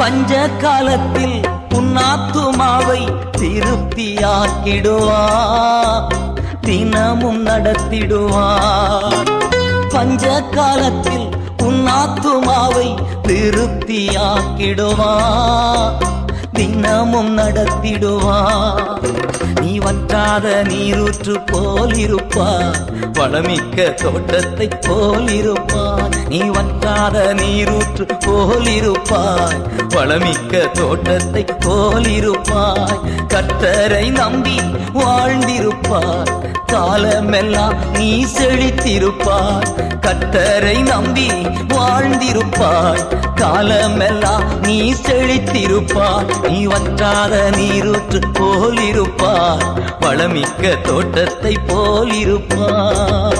பஞ்ச காலத்தில் புண்ணாத்துமாவை திருப்தியாக்கிடுவா தினமும் நடத்திடுவா. பஞ்ச காலத்தில் உன்னாத்துமாவை திருப்தியாக்கிடுவா தினமும் நடத்திடுவா. வற்றாத நீரூற்று போலிருப்பார் வளமிக்க தோட்டத்தை போலிருப்பார் நீ வற்றாத நீரூற்று போலிருப்பாய். வளமிக்க தோட்டத்தை போலிருப்பாய். கர்த்தரை நம்பி வாழ்ந்திருப்பாய். காலமெல்லாம் நீ செழித்திருப்பாய். கத்தரை நம்பி வாழ்ந்திருப்பாய். காலமெல்லாம் நீ செழித்திருப்பாய். நீ வற்றாத நீரூற்று போலிருப்பாய். வளமிக்க தோட்டத்தை போலிருப்பாய்.